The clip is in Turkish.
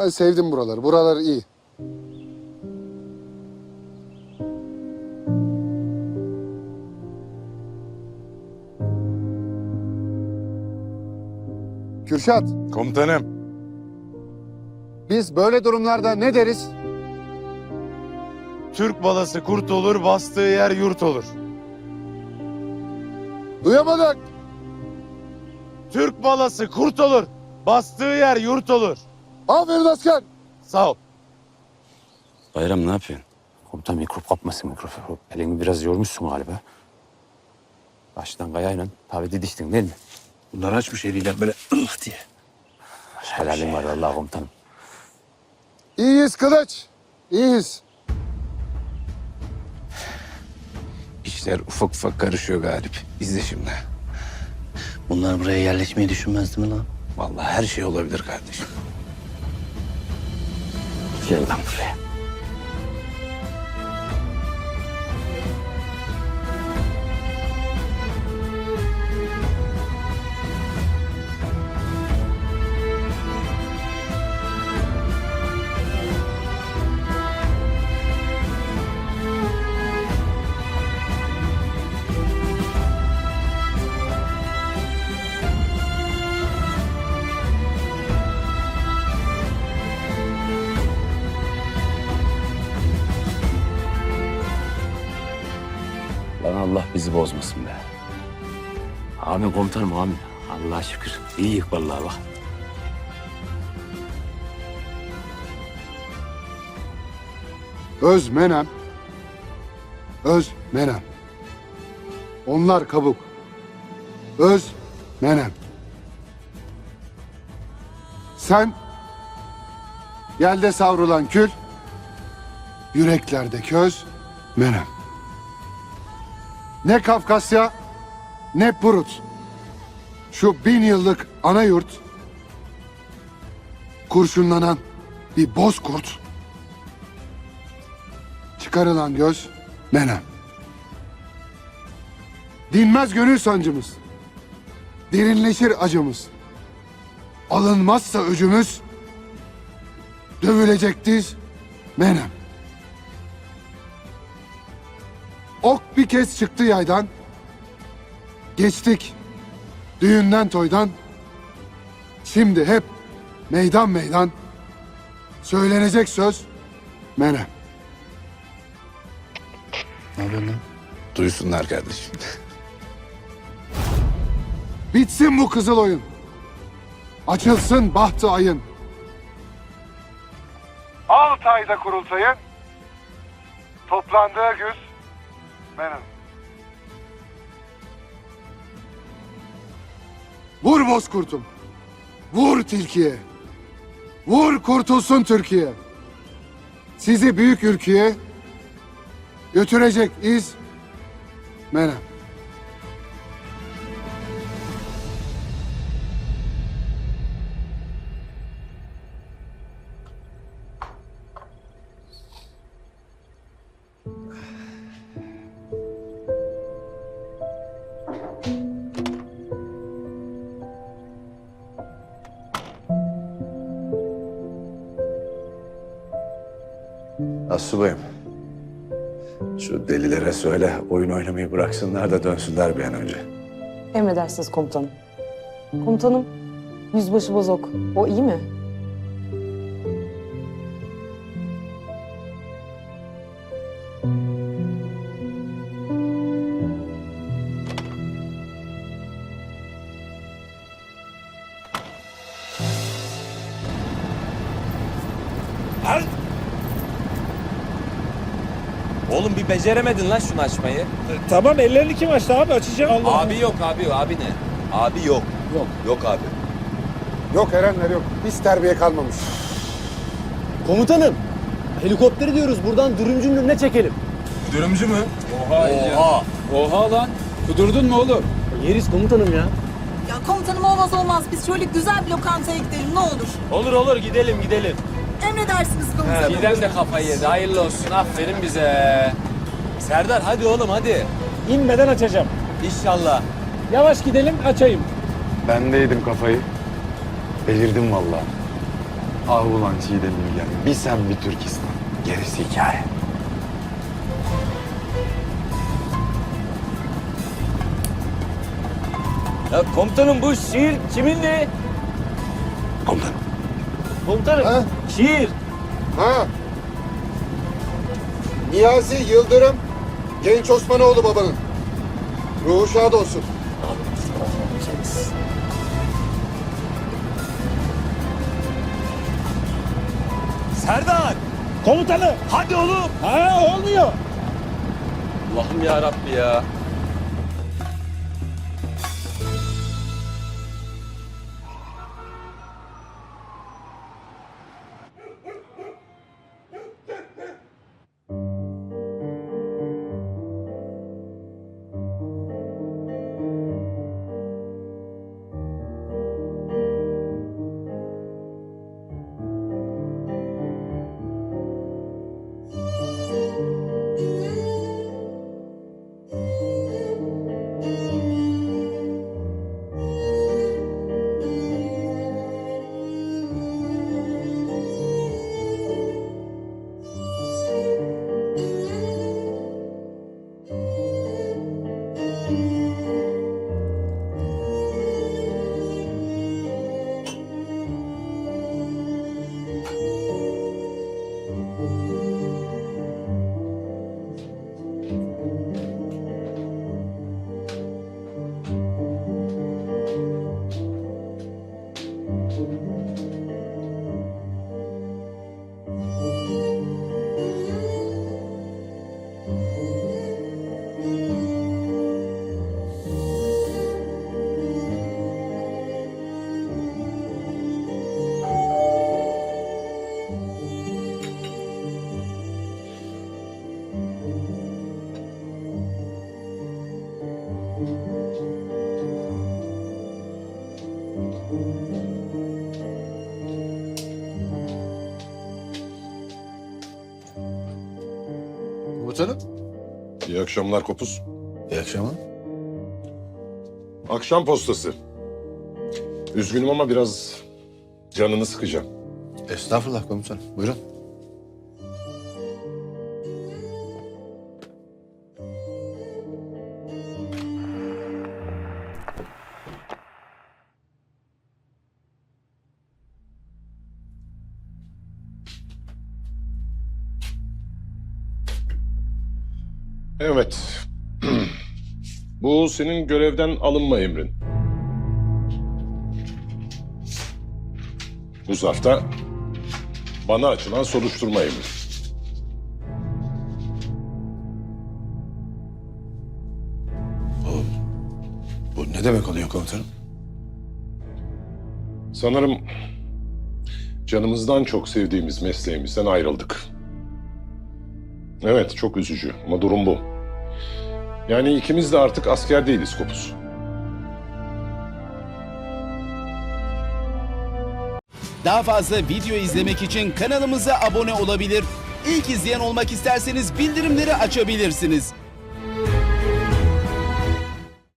Ben sevdim buraları. Buralar iyi. Kürşat, Komutanım. biz böyle durumlarda ne deriz? Türk balası kurt olur, bastığı yer yurt olur. Duyamadık. Türk balası kurt olur, bastığı yer yurt olur. Aferin asker. Sağ ol. Bayram ne yapıyorsun? Komutan mikrop kapmasın mikrop. Elini biraz yormuşsun galiba. Baştan kayayla tabi didiştin değil mi? Bunlar açmış eliyle böyle ıh diye. Helalin var Allah komutanım. İyiyiz Kılıç. İyiyiz. İşler ufak ufak karışıyor Galip. İzle şimdi. Bunlar buraya yerleşmeyi düşünmezdi mi lan? Vallahi her şey olabilir kardeşim. Gel lan buraya. Bizi bozmasın be. Amin komutanım amin. Allah'a şükür. İyiyiz vallahi bak. Öz menem. Öz menem. Onlar kabuk. Öz menem. Sen yelde savrulan kül, yüreklerde köz menem. Ne Kafkasya ne Prut. Şu bin yıllık ana yurt kurşunlanan bir bozkurt çıkarılan göz menem. Dinmez gönül sancımız. Derinleşir acımız. Alınmazsa öcümüz dövülecek diz menem. Ok bir kez çıktı yaydan. Geçtik düğünden toydan. Şimdi hep meydan meydan söylenecek söz menem. Ne yapıyorsun lan? Duysunlar kardeşim. Bitsin bu kızıl oyun. Açılsın bahtı ayın. Altay'da kurultayın. Toplandığı güz benim. Vur bozkurtum. Vur tilkiye. Vur kurtulsun Türkiye. Sizi büyük ülkeye götürecek iz menem. Asubayım. Şu delilere söyle oyun oynamayı bıraksınlar da dönsünler bir an önce. Emredersiniz komutanım. Komutanım, yüzbaşı bozok. O iyi mi? Oğlum bir beceremedin lan şunu açmayı. Tamam ellerini kim açtı abi açacağım. Allah Abi yok abi abi ne? Abi yok. Yok. Yok abi. Yok Erenler yok. Hiç terbiye kalmamış. Komutanım helikopteri diyoruz buradan dürümcünün önüne çekelim. Dürümcü mü? Oha. Oha. Oha lan kudurdun mu oğlum? Yeriz komutanım ya. Ya komutanım olmaz olmaz. Biz şöyle güzel bir lokantaya gidelim ne olur. Olur olur gidelim gidelim. Emredersiniz komutanım. Giden de kafayı yedi. Hayırlı olsun. Aferin bize. Serdar hadi oğlum hadi. İnmeden açacağım. İnşallah. Yavaş gidelim açayım. Ben de yedim kafayı. Delirdim vallahi. Ah ulan Çiğdem Ülgen. Bir sen bir Türkistan. Gerisi hikaye. Ya komutanım bu şiir kimindi? Komutanım. Komutanım Ha? şiir. Ha? Niyazi Yıldırım, Genç Osmanoğlu babanın. Ruhu şad olsun. Serdar. Komutanım. Hadi oğlum. Ha olmuyor. Allah'ım ya Rabbi ya. Komutanım. İyi akşamlar Kopuz. İyi akşamlar. Akşam postası. Üzgünüm ama biraz canını sıkacağım. Estağfurullah komutanım. Buyurun. Evet. Bu senin görevden alınma emrin. Bu zarfta bana açılan soruşturma emri. Bu ne demek oluyor komutanım? Sanırım canımızdan çok sevdiğimiz mesleğimizden ayrıldık. Evet, çok üzücü ama durum bu. Yani ikimiz de artık asker değiliz Kopuz. Daha fazla video izlemek için kanalımıza abone olabilir. İlk izleyen olmak isterseniz bildirimleri açabilirsiniz.